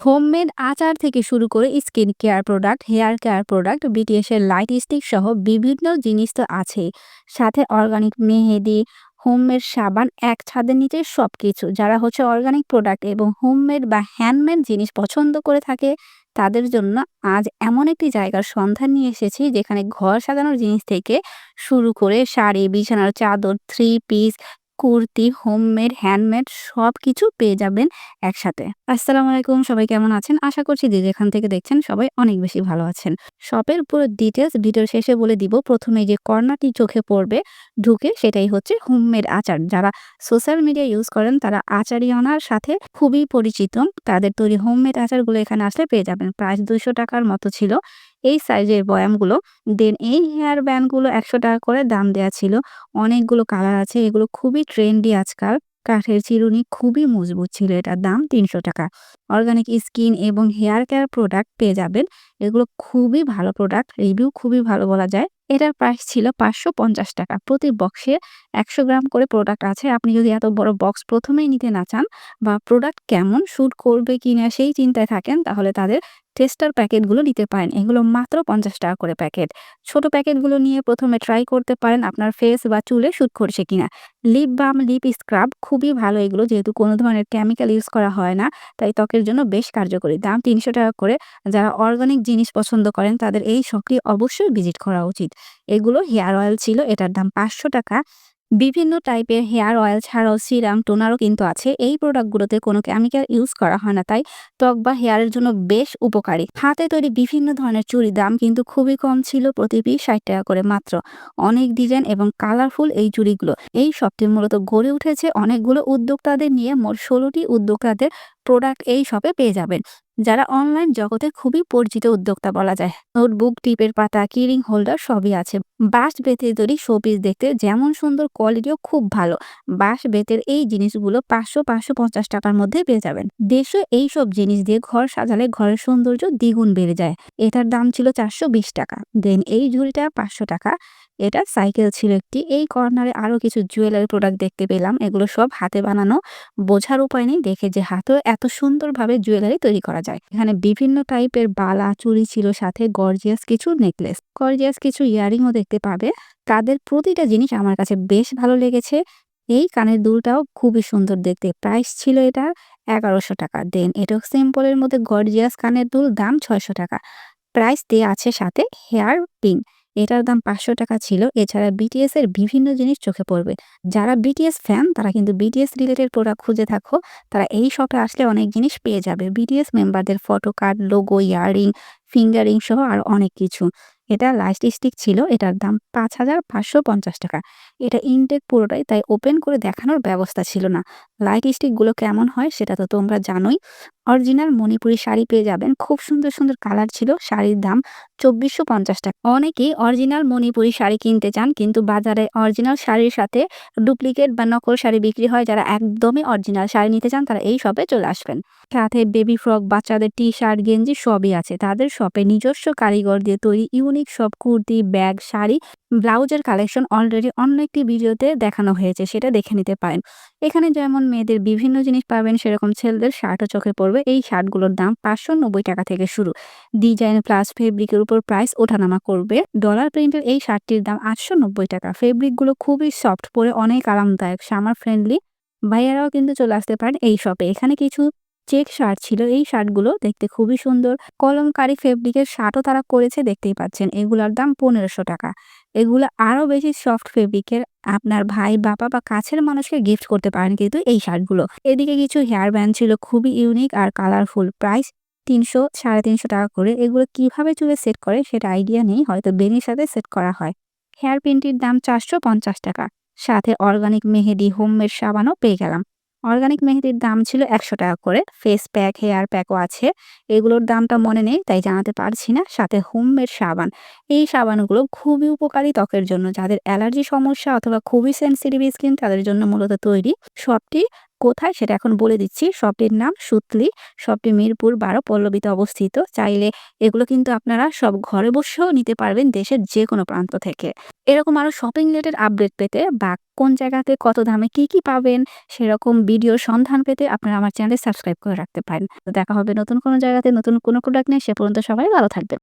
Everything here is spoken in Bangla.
হোমমেড আচার থেকে শুরু করে skin care product, hair care product, BTS এর লাইট স্টিক সহ বিভিন্ন জিনিস তো আছেই। সাথে অর্গানিক মেহেদি, হোমমেড সাবান এক ছাদের নিচে সব কিছু যারা হচ্ছে অর্গানিক প্রোডাক্ট এবং হোমমেড বা হ্যান্ডমেড জিনিস পছন্দ করে থাকে তাদের জন্য আজ এমন একটি জায়গার সন্ধান নিয়ে এসেছি যেখানে ঘর সাজানোর জিনিস থেকে শুরু করে শাড়ি, বিছানার চাদর, three piece, kurti, homemade, handmade সব কিছু পেয়ে যাবেন একসাথে। আসসালামু আলাইকুম সবাই কেমন আছেন? আশা করছি যে যেখান থেকে দেখছেন সবাই অনেক বেশি ভালো আছেন। শপের পুরো ডিটেলস ভিডিওর শেষে বলে দিব। প্রথমে যে কর্নারটি চোখে পড়বে ঢুকে সেটাই হচ্ছে হোমমেড আচার। যারা সোশ্যাল মিডিয়া ইউজ করেন তারা আচারিয়ানার সাথে খুবই পরিচিত। তাদের তৈরি হোমমেড আচারগুলো এখানে আসলে পেয়ে যাবেন। প্রায় ৳২০০ টাকার মতো ছিল এই সাইজের বয়ামগুলো। দেন এই হেয়ার ব্যান্ডগুলো একশো টাকা করে দাম দেয়া ছিল। অনেকগুলো কালার আছে। এগুলো খুবই ট্রেন্ডি আজকাল। কাঠের চিরুনি খুবই মজবুত ছিল। এটার দাম তিনশো টাকা। অর্গানিক স্কিন এবং হেয়ার কেয়ার প্রোডাক্ট পেয়ে যাবেন। এগুলো খুবই ভালো প্রোডাক্ট। রিভিউ খুবই ভালো বলা যায়। এটার প্রাইস ছিল ৳৫৫০ টাকা। প্রতি বক্সে ১০০ গ্রাম করে প্রোডাক্ট আছে। আপনি যদি এত বড় বক্স প্রথমেই নিতে না চান বা প্রোডাক্ট কেমন শ্যুট করবে কিনা সেই চিন্তায় থাকেন তাহলে তাদের টেস্টার প্যাকেটগুলো নিতে পারেন। এগুলো মাত্র ৳৫০ টাকা করে প্যাকেট। ছোট প্যাকেটগুলো নিয়ে প্রথমে ট্রাই করতে পারেন আপনার ফেস বা চুলে শ্যুট করছে কিনা। লিপ বাম, লিপ স্ক্রাব খুবই ভালো এগুলো যেহেতু কোনো ধরনের কেমিক্যাল ইউজ করা হয় না তাই ত্বকের জন্য বেশ কার্যকরী। দাম তিনশো টাকা করে। যারা অর্গানিক জিনিস পছন্দ করেন তাদের এই শপটি অবশ্যই ভিজিট করা উচিত। এগুলো হেয়ার অয়েল ছিল। এটার দাম ৳৫০০ টাকা। বিভিন্ন টাইপের হেয়ার অয়েল ছাড়াও সিরাম, টোনারও কিন্তু আছে। এই প্রোডাক্টগুলোতে কোনো কেমিক্যাল ইউজ করা হয় না তাই ত্বক বা হেয়ারের জন্য বেশ উপকারী। হাতে তৈরি বিভিন্ন ধরনের চুড়ি দাম কিন্তু খুবই কম ছিল। প্রতি পিস ষাট টাকা করে মাত্র। অনেক ডিজাইন এবং কালারফুল এই চুড়িগুলো। এই শপটি মূলত গড়ে উঠেছে অনেকগুলো উদ্যোক্তাদের নিয়ে মোট ষোলোটি উদ্যোক্তাদের প্রোডাক্ট এই শপে পেয়ে যাবেন। যারা অনলাইন জগতে খুবই পরিচিত উদ্যোক্তা বলা যায়। নোটবুক, টিপের পাতা, কিরিং হোল্ডার সবই আছে। বাঁশ বেতের তৈরি শোপিস দেখতে যেমন সুন্দর কোয়ালিটিও খুব ভালো। বাঁশ বেতের এই জিনিসগুলো ৳৫০০, ৳৫৫০ টাকার মধ্যে পেয়ে যাবেন। দেশে এই সব জিনিস দিয়ে ঘর সাজালে ঘরের সৌন্দর্য দ্বিগুণ বেড়ে যায়। এটার দাম ছিল ৳৪২০ টাকা। দেন এই ঝুড়িটা ৳৫০০ টাকা। এটা সাইকেল ছিল একটি। এই কর্নারে আরও কিছু জুয়েলারি প্রোডাক্ট দেখতে পেলাম। এগুলো সব হাতে বানানো। বোঝার উপায় নেই দেখে যে হাতেও এত সুন্দরভাবে জুয়েলারি তৈরি করা যায়। এখানে বিভিন্ন টাইপের বালা, চুরি ছিল সাথে গর্জিয়াস কিছু নেকলেস, গর্জিয়াস কিছু ইয়ারিংও দেখতে পাবে। তাদের প্রতিটা জিনিস আমার কাছে বেশ ভালো লেগেছে। এই কানের দুলটাও খুবই সুন্দর দেখতে। প্রাইস ছিল এটা এগারোশো টাকা। দেন এটাও সিম্পলের মধ্যে গর্জিয়াস কানের দুল দাম ছয়শো টাকা। প্রাইস দেয়া আছে সাথে হেয়ার পিন। এটার দাম ৳৫০০ টাকা ছিল। এছাড়া বিটিএস এর বিভিন্ন জিনিস চোখে পড়বে। যারা বিটিএস ফ্যান তারা কিন্তু বিটিএস রিলেটেড প্রোডাক্ট খুঁজে থাকো তারা এই শপে আসলে অনেক জিনিস পেয়ে যাবে। বিটিএস মেম্বারদের photo card, logo, earring, finger ring সহ আরও অনেক কিছু। এটা লাইট স্টিক ছিল। এটার দাম ৳৫৫৫০ টাকা। এটা ইনটেক পুরোটাই তাই ওপেন করে দেখানোর ব্যবস্থা ছিল না। লাইট স্টিকগুলো কেমন হয় সেটা তো তোমরা জানোই। অরিজিনাল মণিপুরি শাড়ি পেয়ে যাবেন। খুব সুন্দর সুন্দর কালার ছিল। শাড়ির দাম ৳২৪৫০ টাকা। অনেকেই অরিজিনাল মণিপুরি শাড়ি কিনতে চান কিন্তু বাজারে অরিজিনাল শাড়ির সাথে ডুপ্লিকেট বা নকল শাড়ি বিক্রি হয়। যারা একদমই অরিজিনাল শাড়ি নিতে চান তারা এই শপে চলে আসবেন। সাথে বেবি ফ্রক, বাচ্চাদের টি-শার্ট, গেঞ্জি সবই আছে। তাদের শপে নিজস্ব কারিগর দিয়ে তৈরি ইউনিক সব কুর্তি, ব্যাগ, শাড়ি, ব্লাউজের কালেকশন অলরেডি অন্য একটি ভিডিওতে দেখানো হয়েছে সেটা দেখে নিতে পারেন। এখানে যেমন মেয়েদের বিভিন্ন জিনিস পাবেন সেরকম ছেলেদের শার্টও চোখে পড়বে। এই শার্টগুলোর দাম ৳৫৯০ টাকা থেকে শুরু। ডিজাইন প্লাস ফেব্রিকের উপর প্রাইস ওঠানামা করবে। ডলার প্রিন্টের এই শার্টটির দাম ৳৮৯০ টাকা। ফেব্রিকগুলো খুবই সফট, পরে অনেক আরামদায়ক। Summer friendly. ভাইয়ারাও কিন্তু চলে আসতে পারেন এই শপে। এখানে কিছু চেক শার্ট ছিল। এই শার্টগুলো দেখতে খুবই সুন্দর। কলমকারী ফেব্রিকের শার্টও তারা করেছে দেখতেই পাচ্ছেন। এগুলার দাম পনেরোশো টাকা। এগুলো আরও বেশি সফট ফেব্রিকের আপনার ভাই, বাবা বা কাছের মানুষকে গিফট করতে পারেন কিন্তু এই শার্টগুলো। এদিকে কিছু হেয়ার ব্যান্ড ছিল খুবই ইউনিক আর কালারফুল। প্রাইস ৳৩০০, ৳৩৫০ টাকা করে। এগুলো কীভাবে চুলে সেট করে সেটা আইডিয়া নেই। হয়তো বেনির সাথে সেট করা হয়। হেয়ার পিনটির দাম ৳৪৫০ টাকা। সাথে অর্গানিক মেহেদি, হোমমেড সাবানও পেয়ে গেলাম। অর্গানিক মেহেদির দাম ছিল একশো টাকা করে। ফেস প্যাক, হেয়ার প্যাকও আছে। এগুলোর দামটা মনে নেই তাই জানাতে পারছি না। সাথে হোমমেড সাবান। এই সাবানগুলো খুবই উপকারী ত্বকের জন্য। যাদের অ্যালার্জি সমস্যা অথবা খুবই সেন্সিটিভ স্কিন তাদের জন্য মূলত তৈরি। শপটি কোথায় সেটা এখন বলে দিচ্ছি। শপটির নাম সুতলি। শপটি মিরপুর বারো পল্লবীতে অবস্থিত। চাইলে এগুলো কিন্তু আপনারা সব ঘরে বসেও নিতে পারবেন দেশের যে কোনো প্রান্ত থেকে। এরকম আরও শপিং রিলেটেড আপডেট পেতে বা কোন জায়গাতে কত দামে কি কি পাবেন সেরকম ভিডিওর সন্ধান পেতে আপনারা আমার চ্যানেলে সাবস্ক্রাইব করে রাখতে পারেন। তো দেখা হবে নতুন কোনো জায়গাতে নতুন কোনো প্রোডাক্ট নিয়ে সে পর্যন্ত সবাই ভালো থাকবেন।